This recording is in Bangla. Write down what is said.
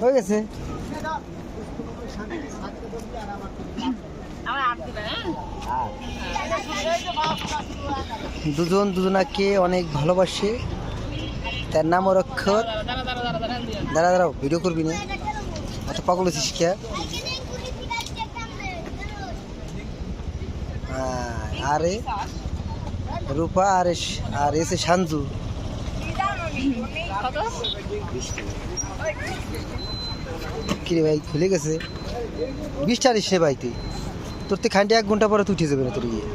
হয়ে গেছে। আমার হাত দিবে হ্যাঁ? দুজন দুজনাকে অনেক ভালোবাসে। তার নাম রক্ষ দাঁড়া, দাঁড়াও ভিডিও করবি না। অত পাগল হয়েছিস কে? আরে, রূপা, আর আর এসে সানজু। কিরে ভাই, খুলে গেছে? বিশ আরিস সে ভাই তুই। তোর তো খানটা এক ঘণ্টা পরে তুই উঠে যাবে না তোর গিয়ে।